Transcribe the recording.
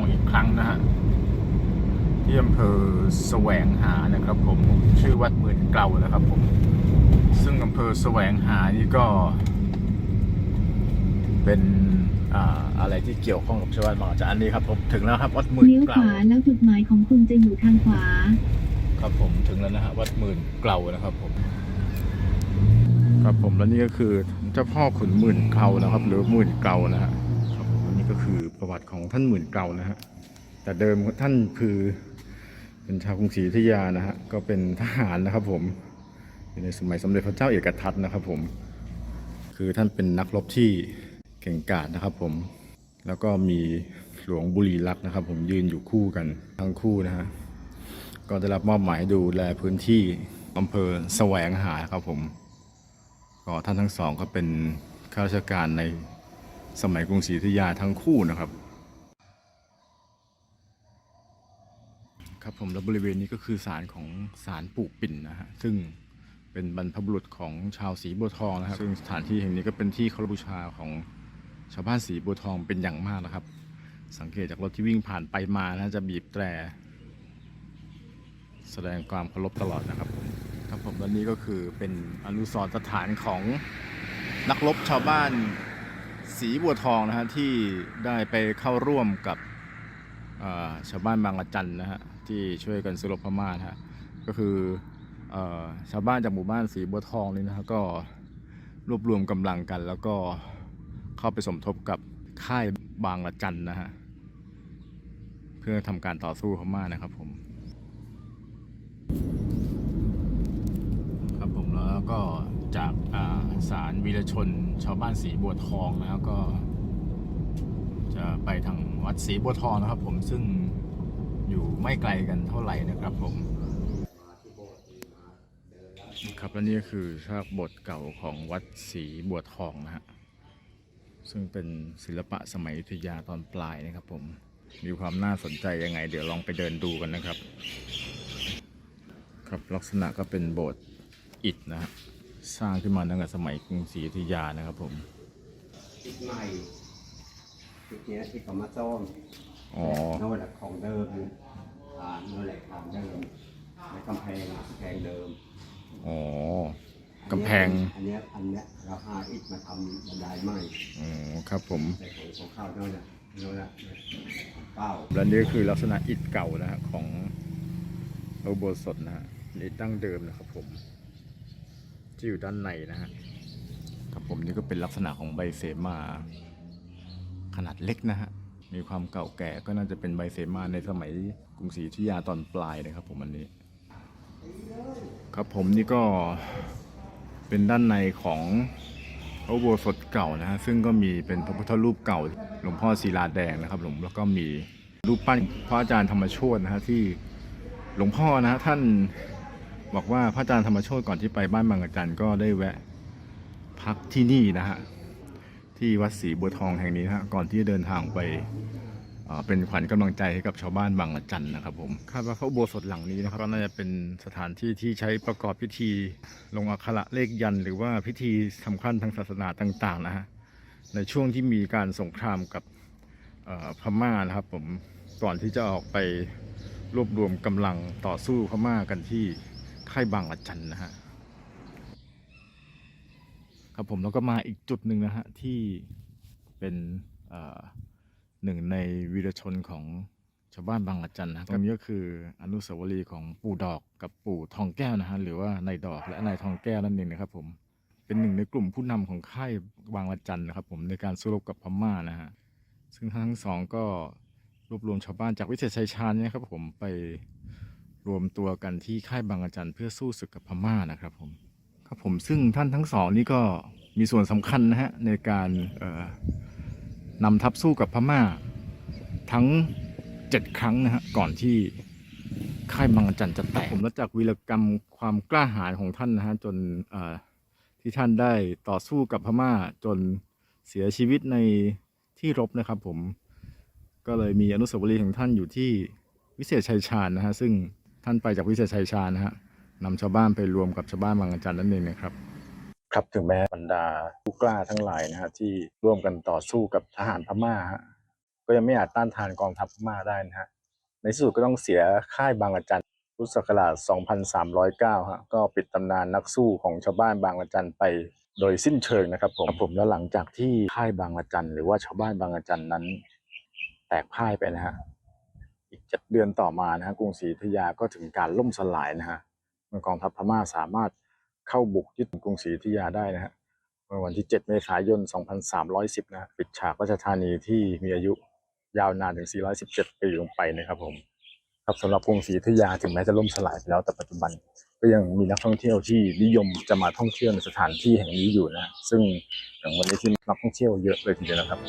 อ่างทองอีกครั้งนะฮะที่อำเภอแสวงหานะครับ ผมชื่อวัดหมื่นเกลานะครับ ผม ซึ่งอำเภอแสวงหานี่ก็ เป็นอ่าอะไรที่เกี่ยวข้องกับชาวบ้านบางจากอันนี้ครับผมถึงแล้วครับ วัดหมื่นเลี้ยวเกขลาวาแล้วจุดหมายของคุณจะอยู่ทางขวา ครับผมถึงแล้วนะฮะวัดหมื่นเกลานะครับผม ครับผมแล้วนี่ก็คือเจ้าพ่อขุนหมื่นเกลานะครับ หรือหมื่นเกลานะฮะครับผมอันนี้ก็คือประ วัติของท่านหมื่นเกลานะฮะแต่เดิมท่านคือเป็นชาวกรุงศรีอยุธยานะฮะก็เป็นทหารนะครับผมอยู่ในสมัยสมเด็จพระเจ้าเอกทัตนะครับผม คือท่านเป็นนักรบที่เก่งกาจนะครับผมแล้วก็มีหลวงบุรีรักษ์นะครับ ผมยืนอยู่คู่กันทั้งคู่นะฮะก็ได้รับมอบหมายดูแลพื้นที่อำเภอแสวงหาครับผมก็ท่านทั้งสองก็เป็นข้าราชการใน สมัยกรุงศรีอยุธยาทั้งคู่นะครับ ครับผมและบริเวณนี้ก็คือศาลของศาลปู่ปิ่นนะฮะซึ่งเป็นบรรพบุรุษของชาวสีบัวทองนะครับ ซึ่งสถานที่แห่งนี้ก็เป็นที่เคารพบูชาของชาวบ้านสีบัวทองเป็นอย่างมากนะครับ สังเกตจากรถที่วิ่งผ่านไปมานะจะบีบแตร แสดงความเคารพตลอดนะครับครับผมและนี่ก็คือเป็นอนุสรณ์สถานของนักรบชาวบ้าน สีบัวทองนะฮะที่ได้ไปเข้าร่วมกับชาวบ้านบางละจันนะฮะที่ช่วยกันสู้รบพม่านะฮะก็คืออชาวบ้านจากหมู่บ้านสีบัวทองนี่นะฮะก็รวบรวมกำลังกัน แล้วก็เข้าไปสมทบกับค่ายบางละจันนะฮะเพื่อทำการต่อสู้พม่านะครับผมครับผมแล้วก็จากอ่า ศาลวีรชน ชาวบ้านสีบัวทองนะครับก็ จะไปทางวัดสีบัวทองนะครับ ผมซึ่งอยู่ไม่ไกลกันเท่าไหร่นะครับผมครับและนี่ก็คือซากโบทเก่าของวัดสีบัวทองนะฮะซึ่งเป็นศิลปะสมัยอยุธยาตอนปลายนะครับ ผมมีความน่าสนใจยังไง เดี๋ยวลองไปเดินดูกันนะครับ ครับลักษณะก็เป็นโบสถ์อิฐนะฮะ สร้างขึ้นมาตั้งแต่สมัยกรุงศรีอยุธยานะครับผมติดใหม่ติดเนี้ยที่เขามาซ่อมอ๋อโน่นแหละของเดิมฐานโน่นแหละฐานเดิมในกำแพงอะกำแพงเดิมอ๋ออันกำเนี้ยแพง อันเนี้ยอันเนี้ยเราหาอิฐมาทำบันไดใหม่อ๋อครับผมในของของข้าวโน่นน่ะโน่นน่ะเป้าและนี่ก็คือลักษณะอิฐเก่านะฮะของพระอุโบสถนะฮะอิฐดั้งเดิมนะครับผม ที่อยู่ด้านในนะฮะครับผมนี่ก็เป็นลักษณะของใบเสมาขนาดเล็กนะฮะมีความเก่าแก่ก็น่าจะเป็นใบเสมาในสมัยกรุงศรีอยุธยาตอนปลายนะครับ ผมอันนี้ ครับผมนี่ก็เป็นด้านในของพระอุโบสถเก่านะฮะซึ่งก็มีเป็นพระพุทธรูปเก่าหลวงพ่อศิลาแดงนะครับผมแล้วก็มีรูปปั้นพระอาจารย์ธรรมโชตนะฮะที่หลวงพ่อนะฮะท่าน บอกว่าพระอาจารย์ธรรมโชตก่อนที่ไปบ้านบางกระจันก็ได้แวะพักที่นี่นะฮะที่วัดศรีบัวทองแห่งนี้นะฮะก่อนที่จะเดินทางไปเอ่อเป็นขวัญกำลังใจให้กับชาวบ้านบางกระจันนะครับผมคาดว่าพระอุโบสถหลังนี้นะครับก็น่าจะเป็นสถานที่ที่ใช้ประกอบพิธีลงอักขระเลขยันต์หรือว่าพิธีสำคัญทางศาสนาต่างๆนะฮะในช่วงที่มีการสงครามกับเอ่อพม่านะครับผมก่อนที่จะออกไปรวบรวมกำลังต่อสู้พม่ากันที่ ค่ายบางละจันนะฮะครับผมแล้วก็มาอีกจุดหนึ่งนะฮะที่เป็นเอ่อหนึ่งในวีรชนของชาวบ้านบางละจันนะตรงนี้ก็คืออนุสาวรีย์ของปู่ดอกกับปู่ทองแก้วนะฮะหรือว่านายดอกและนายทองแก้วนั่นเองนะครับผมเป็นหนึ่งในกลุ่มผู้นำของค่ายบางละจันนะครับผมในการสู้รบกับพม่านะฮะซึ่งทั้งสองก็รวบรวมชาวบ้านจากวิเศษชัยชาญเนี่ยครับผมไป รวมตัวกันที่ค่ายบางละจันเพื่อสู้ศึกกับพม่านะครับผมครับผมซึ่งท่านทั้งสองนี่ก็มีส่วนสำคัญนะฮะในการนำทัพสู้กับพม่า ทั้งเจ็ดครั้งนะฮะก่อนที่ค่ายบางระจันจะแตกผมแล้จากวีรกรรมความกล้าหาญของท่านนะฮะจนที่ท่านได้ต่อสู้กับพม่าจนเสียชีวิตในที่รบนะครับผมก็เลยมีอนุสาวรีย์ของท่านอยู่ที่วิเศษชัยชาญนะฮะซึ่ง ท่านไปจากวิเศษชัยชาญนะฮะนำชาวบ้านไปรวมกับชาวบ้านบางระจันนั่นเองนะครับ ครับถึงแม้บรรดาผู้กล้าทั้งหลายนะฮะที่ร่วมกันต่อสู้กับทหารพม่าฮะก็ยังไม่อาจต้านทานกองทัพพม่าได้นะฮะในที่สุดก็ต้องเสียค่ายบางระจันพุทธศักราช 2309 ฮะ ก็ปิดตำนานนักสู้ของชาวบ้านบางระจันไปโดยสิ้นเชิงนะครับผมผมแล้วหลังจากที่ค่ายบางระจันหรือว่าชาวบ้านบางระจันนั้น แตกพ่ายไปนะฮะ อีกเจ็ดเดือนต่อมานะฮะกรุงศรีอยุธยาก็ถึงการล่มสลายนะฮะเมื่อกองทัพพม่าสามารถเข้าบุกยึดกรุงศรีอยุธยาได้นะฮะเมื่อวันที่ 7 เมษายน 2310นะฮะปิดฉากราชธานีที่มีอายุยาวนานถึง 417 ปีลงไปนะครับผมครับสำหรับกรุงศรีอยุธยาถึงแม้จะล่มสลายไปแล้วแต่ปัจจุบันก็ยังมีนักท่องเที่ยวที่นิยมจะมาท่องเที่ยวในสถานที่แห่งนี้อยู่นะฮะซึ่งอย่างวันนี้ที่นักท่องเที่ยวเยอะเลยทีเดียวนะครับ